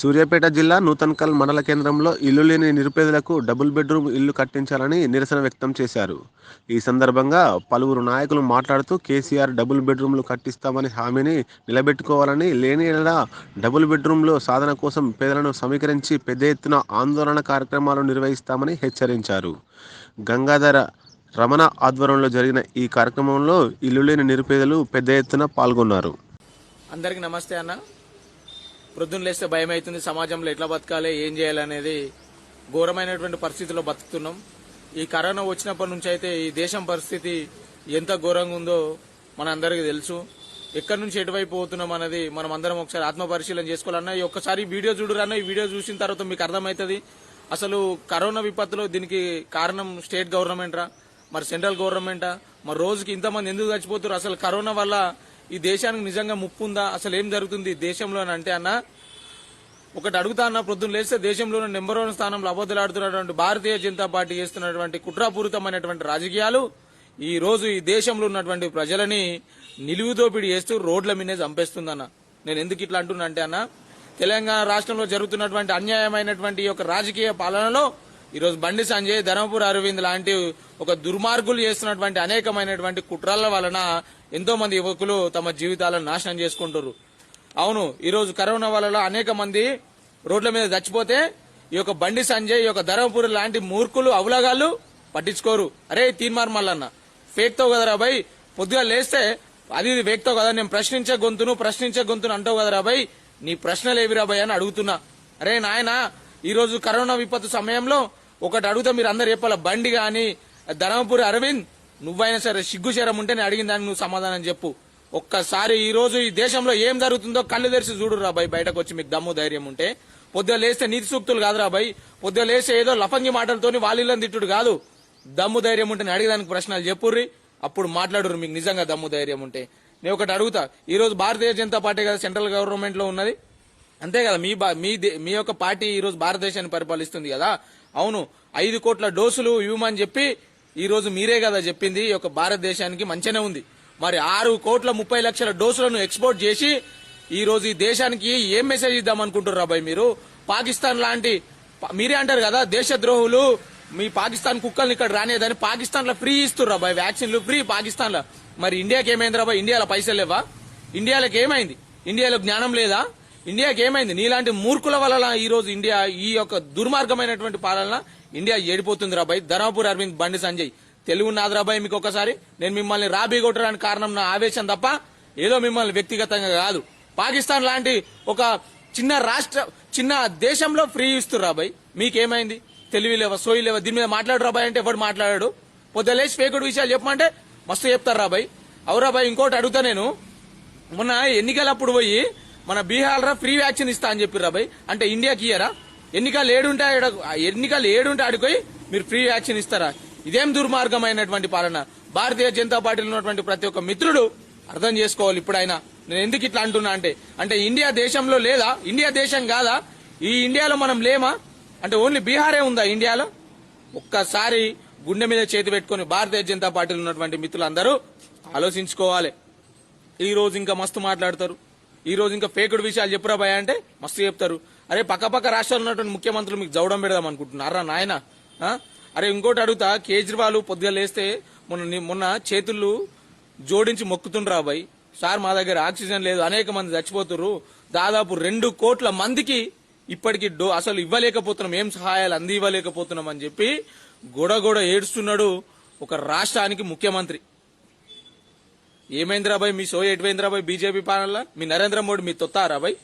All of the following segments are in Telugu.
సూర్యాపేట జిల్లా నూతన్కల్ మండల కేంద్రంలో ఇల్లు లేని నిరుపేదలకు డబుల్ బెడ్రూమ్ ఇల్లు కట్టించాలని నిరసన వ్యక్తం చేశారు. ఈ సందర్భంగా పలువురు నాయకులు మాట్లాడుతూ కేసీఆర్ డబుల్ బెడ్రూమ్లు కట్టిస్తామని హామీని నిలబెట్టుకోవాలని లేని డబుల్ బెడ్రూమ్లు సాధన కోసం పేదలను సమీకరించి పెద్ద ఎత్తున ఆందోళన కార్యక్రమాలు నిర్వహిస్తామని హెచ్చరించారు. గంగాధర రమణ ఆధ్వర్యంలో జరిగిన ఈ కార్యక్రమంలో ఇల్లు లేని నిరుపేదలు పెద్ద ఎత్తున పాల్గొన్నారు. అందరికీ నమస్తే అన్న. ప్రొద్దున లేస్తే భయం అవుతుంది సమాజంలో ఎట్లా బతకాలి ఏం చేయాలనేది ఘోరమైనటువంటి పరిస్థితిలో బతుకుతున్నాం. ఈ కరోనా వచ్చినప్పటి నుంచి అయితే ఈ దేశం పరిస్థితి ఎంత ఘోరంగా ఉందో మన అందరికీ తెలుసు. ఎక్కడి నుంచి ఎటువైపు పోతున్నాం అనేది మనం అందరం ఒకసారి ఆత్మ పరిశీలన చేసుకోవాలన్నా ఈ ఒక్కసారి వీడియో చూడరన్నా ఈ వీడియో చూసిన తర్వాత మీకు అర్థమవుతుంది అసలు కరోనా విపత్తులో దీనికి కారణం స్టేట్ గవర్నమెంటా మరి సెంట్రల్ గవర్నమెంటా? మరి రోజుకి ఇంతమంది ఎందుకు చచ్చిపోతున్నారు అసలు కరోనా వల్ల ఈ దేశానికి నిజంగా ముప్పు ఉందా అసలు ఏం జరుగుతుంది ఈ దేశంలో అని అంటే అన్న ఒకటి అడుగుతా అన్న ప్రొద్దున లేస్తే దేశంలోనే నెంబర్ వన్ స్థానంలో అబద్దలాడుతున్నటువంటి భారతీయ జనతా పార్టీ చేస్తున్నటువంటి కుట్రాపూరితమైనటువంటి రాజకీయాలు ఈ రోజు ఈ దేశంలో ఉన్నటువంటి ప్రజలని నిలువుదోపిడి చేస్తూ రోడ్ల మీదే చంపేస్తుందన్న. నేను ఎందుకు ఇట్లా అంటున్నా అంటే అన్న తెలంగాణ రాష్ట్రంలో జరుగుతున్నటువంటి అన్యాయమైనటువంటి ఈ యొక్క రాజకీయ పాలనలో ఈరోజు బండి సంజయ్ ధర్మపురి అరవింద్ లాంటి ఒక దుర్మార్గులు చేస్తున్నటువంటి అనేకమైనటువంటి కుట్రాల వలన ఎంతో మంది యువకులు తమ జీవితాలను నాశనం చేసుకుంటారు అవును ఈరోజు కరోనా వల్ల అనేక మంది రోడ్ల మీద చచ్చిపోతే ఈ యొక్క బండి సంజయ్ ఈ యొక్క ధర్మపురి లాంటి మూర్ఖులు అవలగాళ్ళు పట్టించుకోరు. అరే తీన్మార్ మల్లన్న ఫేక్తో కదరా భయ్ పొద్దుగా లేస్తే అది ఇది వేక్తో కదా నేను ప్రశ్నించే గొంతును ప్రశ్నించే గొంతును అంటావు కదరా భయ్ నీ ప్రశ్నలు ఏవిరా భయ్ అని అడుగుతున్నా. అరే నాయన ఈరోజు కరోనా విపత్తు సమయంలో ఒకటి అడుగుతా మీరు అందరు చెప్పాల? బండి గాని ధర్మపురి అరవింద్ నువ్వైనా సరే సిగ్గుచేరం ఉంటే నేను అడిగిన దానికి నువ్వు సమాధానం చెప్పు. ఒక్కసారి ఈ రోజు ఈ దేశంలో ఏం జరుగుతుందో కళ్ళు తెరిచి చూడు రాబాయ్ బయటకు వచ్చి మీకు దమ్ము ధైర్యం ఉంటే. పొద్దున లేస్తే నీతి సూక్తులు కాదు రాబాయ్ పొద్దున లేస్తే ఏదో లఫంగి మాటలతోని వాళ్ళని తిట్టుడు కాదు. దమ్ము ధైర్యం ఉంటే అడిగేదానికి ప్రశ్నలు చెప్పుర్రి. అప్పుడు మాట్లాడరు మీకు నిజంగా దమ్ము ధైర్యం ఉంటే. నేను ఒకటి అడుగుతా. ఈ రోజు భారతీయ జనతా పార్టీ కదా సెంట్రల్ గవర్నమెంట్లో ఉన్నది. అంతే కదా మీ మీ దే- మీ యొక్క పార్టీ ఈరోజు భారతదేశాన్ని పరిపాలిస్తుంది కదా. అవును ఐదు కోట్ల డోసులు ఇవ్వమని చెప్పి ఈరోజు మీరే కదా చెప్పింది ఈ యొక్క భారతదేశానికి మంచిగానే ఉంది. మరి ఆరు కోట్ల ముప్పై లక్షల డోసులను ఎక్స్పోర్ట్ చేసి ఈరోజు ఈ దేశానికి ఏం మెసేజ్ ఇద్దాం అనుకుంటున్నారు రాబాయ్ మీరు? పాకిస్తాన్ లాంటి మీరే అంటారు కదా దేశద్రోహులు మీ పాకిస్తాన్ కుక్కల్ని ఇక్కడ రానేదని పాకిస్తాన్లో ఫ్రీ ఇస్తున్నారు రాబాయ్ వ్యాక్సిన్లు ఫ్రీ పాకిస్తాన్లో మరి ఇండియాకి ఏమైంది రాబాయ్ ఇండియాలో పైసలు లేవా? ఇండియాలోకి ఏమైంది? ఇండియాలో జ్ఞానం లేదా? ఇండియాకి ఏమైంది? నీలాంటి మూర్ఖుల వల్ల ఈ రోజు ఇండియా ఈ యొక్క దుర్మార్గమైనటువంటి పాలన ఇండియా ఏడిపోతుంది రాబాయ్ ధర్మపూర్ అరవింద్ బండి సంజయ్. తెలుగు నాదరాబాయ్ మీకు ఒకసారి. నేను మిమ్మల్ని రాబీ కొట్టడానికి కారణం నా ఆవేశం తప్ప ఏదో మిమ్మల్ని వ్యక్తిగతంగా కాదు. పాకిస్తాన్ లాంటి ఒక చిన్న రాష్ట్ర చిన్న దేశంలో ఫ్రీ ఇస్తున్నారు రాబాయ్ మీకేమైంది? తెలివి లేవ సోయి లేవా దీని మీద మాట్లాడు రాబాయ్ అంటే ఎవడు మాట్లాడాడు? పొద్దులేసి ఫేకుడు విషయాలు చెప్పమంటే మస్తు చెప్తారు రాబాయ్ అవురాబాయ్ ఇంకోటి అడుగుతా నేను. మొన్న ఎన్నికలప్పుడు పోయి మన బీహార్ రా ఫ్రీ వ్యాక్సిన్ ఇస్తా అని చెప్పి రాబాయ్ అంటే ఇండియాకి ఇయ్యరా? ఎన్నికలు ఏడుంటే ఎన్నికలు ఏడుంటే ఆడిపోయి మీరు ఫ్రీ వ్యాక్సిన్ ఇస్తారా? ఇదేం దుర్మార్గమైనటువంటి పాలన? భారతీయ జనతా పార్టీలో ఉన్నటువంటి ప్రతి ఒక్క మిత్రుడు అర్థం చేసుకోవాలి ఇప్పుడైనా నేను ఎందుకు ఇట్లా అంటున్నా అంటే అంటే ఇండియా దేశంలో లేదా? ఇండియా దేశం కాదా? ఈ ఇండియాలో మనం లేమా? అంటే ఓన్లీ బీహారే ఉందా ఇండియాలో? ఒక్కసారి గుండె మీద చేతి పెట్టుకొని భారతీయ జనతా పార్టీలో ఉన్నటువంటి మిత్రులందరూ ఆలోచించుకోవాలి. ఈ రోజు ఇంకా మస్తు మాట్లాడతారు. ఈ రోజు ఇంకా ఫేకుడు విషయాలు చెప్పురా భయ అంటే మస్తు చెప్తారు. అరే పక్క పక్క రాష్ట్రాల్లో ఉన్నటువంటి ముఖ్యమంత్రులు మీకు జవడం పెడదాం అనుకుంటున్నారా నాయన? అరే ఇంకోటి అడుగుతా కేజ్రీవాల్ పొద్దుగా లేస్తే మొన్న మొన్న చేతులు జోడించి మొక్కుతుండ్రా భయ్. సార్ మా దగ్గర ఆక్సిజన్ లేదు అనేక మంది చచ్చిపోతున్నారు దాదాపు రెండు కోట్ల మందికి ఇప్పటికి డో అసలు ఇవ్వలేకపోతున్నాం ఏం సహాయాలు అంది ఇవ్వలేకపోతున్నాం అని చెప్పి గొడగొడ ఏడుస్తున్నాడు ఒక రాష్ట్రానికి ముఖ్యమంత్రి. ఏమైందిరా బాయ్ మీ సో ఎటువైందిరా బాయ్ బీజేపీ పాలనలో? మీ నరేంద్ర మోడీ మీ తొత్తారా బాయ్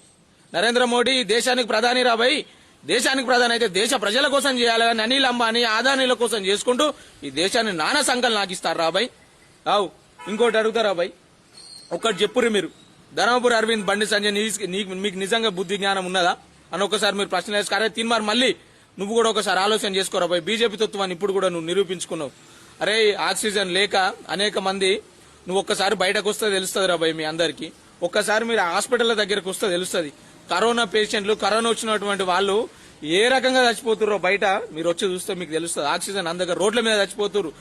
నరేంద్ర మోడీ దేశానికి ప్రధాని రా దేశానికి ప్రధాని అయితే దేశ ప్రజల కోసం చేయాలి కానీ అనిల్ అంబానీ ఆదానీల కోసం చేసుకుంటూ ఈ దేశాన్ని నానా సంకల్ నాకిస్తారు రా బాయ్ అవు ఇంకోటి అడుగుతారా బాయ్ ఒక్కటి చెప్పురు మీరు. ధర్మపురి అరవింద్ బండి సంజయ్ నీకు మీకు నిజంగా బుద్ధి జ్ఞానం ఉన్నదా? అని ఒకసారి మీరు ప్రశ్న వేసుకోరే తిన్మార్ మళ్ళీ నువ్వు కూడా ఒకసారి ఆలోచన చేసుకోరా బాయ్ బీజేపీ తత్వాన్ని ఇప్పుడు కూడా నువ్వు నిరూపించుకున్నావు. అరే ఆక్సిజన్ లేక అనేక మంది నువ్వు ఒక్కసారి బయటకు వస్తే తెలుస్తుంది రా భయ్ మీ అందరికి. ఒక్కసారి మీరు హాస్పిటల్ దగ్గరకు వస్తే తెలుస్తుంది. కరోనా పేషెంట్లు కరోనా వచ్చినటువంటి వాళ్ళు ఏ రకంగా చచ్చిపోతుర్రో బయట మీరు వచ్చి చూస్తే మీకు తెలుస్తుంది. ఆక్సిజన్ అందక రోడ్ల మీద చచ్చిపోతురు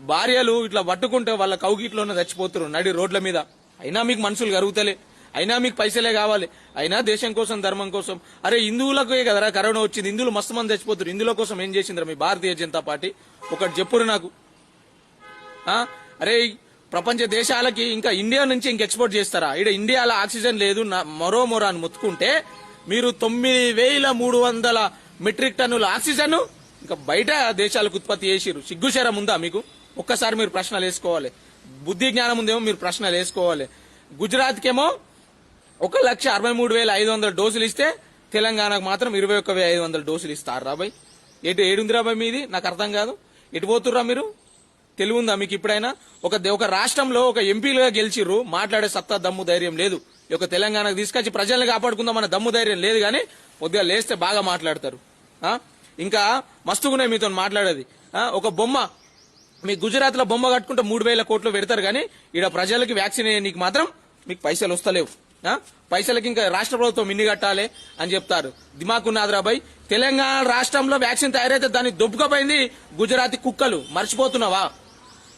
భార్యలు ఇట్లా పట్టుకుంటే వాళ్ళ కౌగిట్లోనే చచ్చిపోతురు నడి రోడ్ల మీద. అయినా మీకు మనుషులు కరుగుతలే. అయినా మీకు పైసలే కావాలి. అయినా దేశం కోసం ధర్మం కోసం. అరే హిందువులకే కదరా కరోనా వచ్చింది. హిందువులు మస్తు మంది చచ్చిపోతారు హిందువుల కోసం ఏం చేసిందిరా మీ భారతీయ జనతా పార్టీ? ఒకటి చెప్పురు నాకు. అరే ప్రపంచ దేశాలకి ఇంకా ఇండియా నుంచి ఇంక ఎక్స్పోర్ట్ చేస్తారా? ఇక్కడ ఇండియాలో ఆక్సిజన్ లేదు నా- మరో మరో అని మొత్తుకుంటే మీరు తొమ్మిది వేల మూడు వందల మెట్రిక్ టన్నుల ఆక్సిజన్ ఇంకా బయట దేశాలకు ఉత్పత్తి చేసిరు సిగ్గుశరం ఉందా మీకు? ఒక్కసారి మీరు ప్రశ్నలు వేసుకోవాలి. బుద్ధి జ్ఞానం ఉందేమో మీరు ప్రశ్నలు వేసుకోవాలి. గుజరాత్కేమో ఒక లక్ష అరవై మూడు వేల ఐదు వందల డోసులు ఇస్తే తెలంగాణకు మాత్రం ఇరవై ఒక్క వేల ఐదు వందల డోసులు ఇస్తారు రాబాయ్ ఎటు ఏడుంది రాబాయ్ మీది? నాకు అర్థం కాదు. ఎటు పోతుర్రా మీరు? తెలివి ఉందా మీకు ఇప్పుడైనా? ఒక ఒక రాష్ట్రంలో ఒక ఎంపీలుగా గెలిచిర్రు మాట్లాడే సత్తా దమ్ము ధైర్యం లేదు. ఈ యొక్క తెలంగాణకు తీసుకొచ్చి ప్రజల్ని కాపాడుకుందామన్న దమ్ము ధైర్యం లేదు కానీ కొద్దిగా లేస్తే బాగా మాట్లాడతారు. ఇంకా మస్తుగున్నాయి మీతో మాట్లాడేది. ఒక బొమ్మ. మీ గుజరాత్లో బొమ్మ కట్టుకుంటే మూడు వేల కోట్లు పెడతారు కానీ ఈడ ప్రజలకి వ్యాక్సిన్ నీకు మాత్రం మీకు పైసలు వస్తలేవు. పైసలకి ఇంకా రాష్ట్ర ప్రభుత్వం మిన్ని కట్టాలి అని చెప్తారు. దిమాకున్నాదిరా బాయ్ తెలంగాణ రాష్ట్రంలో వ్యాక్సిన్ తయారైతే దాన్ని దొబ్బుకపోయింది గుజరాతీ కుక్కలు. మర్చిపోతున్నావా?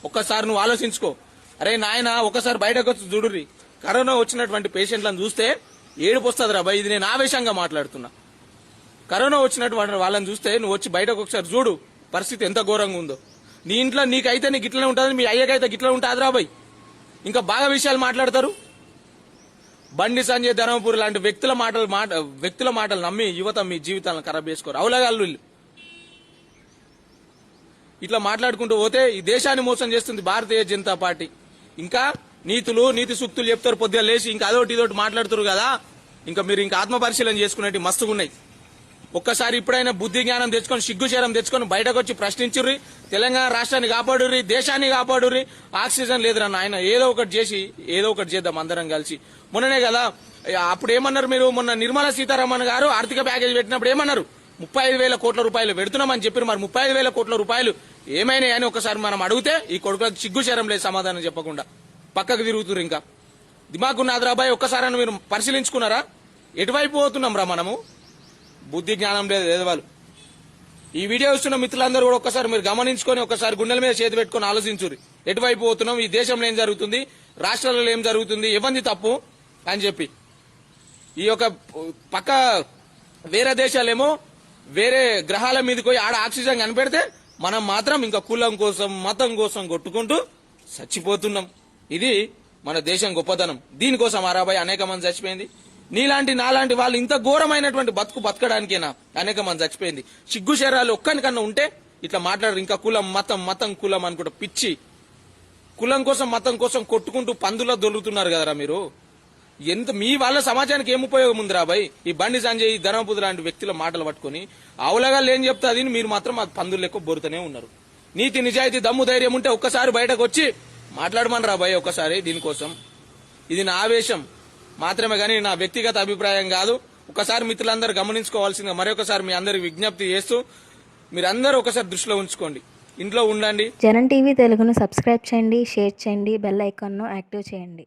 ఒక్కసారి నువ్వు ఆలోచించుకో. అరే నాయన ఒకసారి బయటకు వచ్చి చూడుర్రి. కరోనా వచ్చినటువంటి పేషెంట్లను చూస్తే ఏడుపు వస్తుంది రా ఇది నేను ఆవేశంగా మాట్లాడుతున్నా. కరోనా వచ్చినటువంటి వాళ్ళని చూస్తే నువ్వు వచ్చి బయటకు ఒకసారి చూడు పరిస్థితి ఎంత ఘోరంగా ఉందో. నీ ఇంట్లో నీకైతే నీకు ఇట్లనే ఉంటుంది మీ అయ్యకైతే గిట్లనే ఉంటుంది రాబాయ్ ఇంకా బాగా విషయాలు మాట్లాడతారు. బండి సంజయ్ ధర్మపురి లాంటి వ్యక్తుల మాటలు మాట వ్యక్తుల మాటలు నమ్మి యువత మీ జీవితాలను ఖరాబ్ చేసుకోరు. అవులగాళ్ళు వీళ్ళు. ఇట్లా మాట్లాడుకుంటూ పోతే ఈ దేశాన్ని మోసం చేస్తుంది భారతీయ జనతా పార్టీ. ఇంకా నీతులు నీతి సూక్తులు చెప్తారు పొద్దుగా లేచి ఇంకా అదొకటి ఇదొకటి మాట్లాడుతారు కదా. ఇంకా మీరు ఇంకా ఆత్మపరిశీలన చేసుకునేవి మస్తుగున్నాయి. ఒక్కసారి ఇప్పుడైనా బుద్ధి జ్ఞానం తెచ్చుకొని సిగ్గుచేరం తెచ్చుకొని బయటకు వచ్చి ప్రశ్నించుర్రి తెలంగాణ రాష్ట్రాన్ని కాపాడుర్రి దేశాన్ని కాపాడుర్రి ఆక్సిజన్ లేదురా నాయన ఏదో ఒకటి చేసి ఏదో ఒకటి చేద్దాం అందరం కలిసి. మొన్ననే కదా అప్పుడు ఏమన్నారు మీరు? మొన్న నిర్మలా సీతారామన్ గారు ఆర్థిక ప్యాకేజ్ పెట్టినప్పుడు ఏమన్నారు? ముప్పై ఐదు వేల కోట్ల రూపాయలు పెడుతున్నామని చెప్పారు మరి ముప్పై ఐదు వేల కోట్ల రూపాయలు ఏమైనాయి అని ఒకసారి మనం అడిగితే ఈ కొడుకులకు సిగ్గుశరం లేదు సమాధానం చెప్పకుండా. పక్కకు తిరుగుతురు ఇంకా. దిమాకున్న ఆదరాబాయ్ ఒక్కసారి మీరు పరిశీలించుకున్నారా? ఎటువైపు పోతున్నాం రా మనము? బుద్ధి జ్ఞానం లేదు లేదు వాళ్ళు. ఈ వీడియో చూస్తున్న మిత్రులందరూ కూడా ఒక్కసారి మీరు గమనించుకొని ఒకసారి గుండెల మీద చేతి పెట్టుకొని ఆలోచించుర్రి. ఎటువైపు పోతున్నాం? ఈ దేశంలో ఏం జరుగుతుంది? రాష్ట్రాలలో ఏం జరుగుతుంది? ఇవ్వంది తప్పు? అని చెప్పి. ఈ యొక్క పక్క వేరే దేశాలేమో వేరే గ్రహాల మీదకి పోయి ఆడ ఆక్సిజన్ కనిపెడితే మనం మాత్రం ఇంకా కులం కోసం మతం కోసం కొట్టుకుంటూ చచ్చిపోతున్నాం. ఇది మన దేశం గొప్పతనం. దీనికోసం అరాబాయ్ అనేక మంది చచ్చిపోయింది. నీలాంటి నాలాంటి వాళ్ళు ఇంత ఘోరమైనటువంటి బతుకు బతకడానికేనా అనేక మంది చచ్చిపోయింది. సిగ్గు శరాలు ఒక్కనికన్నా ఉంటే ఇట్లా మాట్లాడరు. ఇంకా కులం మతం మతం కులం అనుకుంటా పిచ్చి. కులం కోసం మతం కోసం కొట్టుకుంటూ పందులో దొరుకుతున్నారు కదరా మీరు? ఎంత మీ వాళ్ళ సమాజానికి ఏం ఉపయోగం ఉంది రాబాయ్ ఈ బండి సంజయ్ ఈ లాంటి వ్యక్తుల మాటలు పట్టుకొని ఆవులగా ఏం చెప్తాది మీరు మాత్రం మాకు పందులు లెక్క బొరుతూనే ఉన్నారు. నీతి నిజాయితీ దమ్ము ధైర్యం ఉంటే ఒక్కసారి బయటకు వచ్చి మాట్లాడమని రాబాయ్ ఒక్కసారి దీనికోసం. ఇది నా ఆవేశం. మాత్రమే కానీ నా వ్యక్తిగత అభిప్రాయం కాదు. ఒకసారి మిత్రులందరూ గమనించుకోవాల్సిందిగా మరొకసారి మీ అందరికి విజ్ఞప్తి చేస్తూ మీరందరూ ఒకసారి దృష్టిలో ఉంచుకోండి. ఇంట్లో ఉండండి. జనం టీవీ తెలుగును సబ్స్క్రైబ్ చేయండి షేర్ చేయండి బెల్ ఐకాన్ను యాక్టివ్ చేయండి.